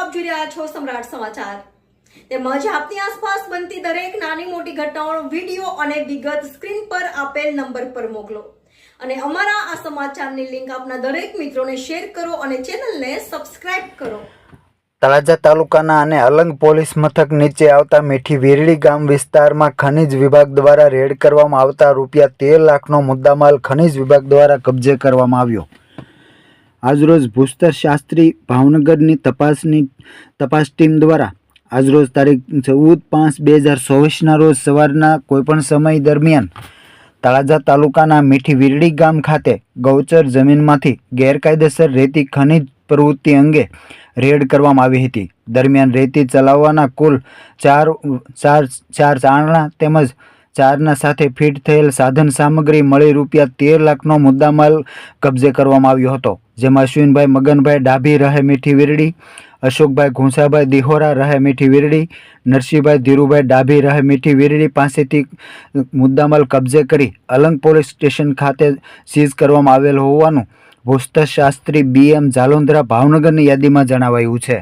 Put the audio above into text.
આપ જોઈ રહ્યા છો સમ્રાટ સમાચાર. તેમજ આપની આસપાસ બનતી દરેક નાની મોટી ઘટનાઓનો વીડિયો અને વિગત સ્ક્રીન પર આપેલ નંબર પર મોકલો. અને અમારા આ સમાચારની લિંક આપના દરેક મિત્રોને શેર કરો અને ચેનલને સબસ્ક્રાઇબ કરો. તળાજા તાલુકાના અને અલંગ પોલીસ મથક નીચે આવતા મીઠી વીરડી ગામ વિસ્તારમાં ખનિજ વિભાગ દ્વારા રેડ કરવામાં આવતા રૂપિયા તેર લાખનો મુદ્દામાલ ખનિજ વિભાગ દ્વારા કબજે કરવામાં આવ્યો. આજરોજ ભૂસ્તર શાસ્ત્રી ભાવનગરની તપાસની, તપાસ ટીમ દ્વારા આજરોજ તારીખ ચૌદ પાંચ બે હજાર ચોવીસના રોજ સવારના કોઈપણ સમય દરમિયાન તળાજા તાલુકાના મીઠી વીરડી ગામ ખાતે ગૌચર જમીનમાંથી ગેરકાયદેસર રેતી ખનિજ પ્રવૃત્તિ અંગે રેડ કરવામાં આવી હતી. દરમિયાન રેતી ચલાવવાના કુલ ચાર ચાર ચાર ચારણા તેમજ ચારના સાથે ફિટ થયેલ સાધન સામગ્રી મળી રૂપિયા તેર લાખનો મુદ્દામાલ કબજે કરવામાં આવ્યો હતો, જેમાં અશ્વિનભાઈ મગનભાઈ ડાભી, રહે મીઠી વીરડી, અશોકભાઈ ઘુંસાભાઈ દિહોરા, રહે મીઠી વીરડી, નરસિંહભાઈ ધીરુભાઈ ડાભી, રહે મીઠી વીરડી પાસેથી મુદ્દામાલ કબજે કરી અલંગ પોલીસ સ્ટેશન ખાતે સીઝ કરવામાં આવેલ હોવાનું ભૂસ્તશાસ્ત્રી બી એમ જાલોંદ્રા ભાવનગરની યાદીમાં જણાવાયું છે.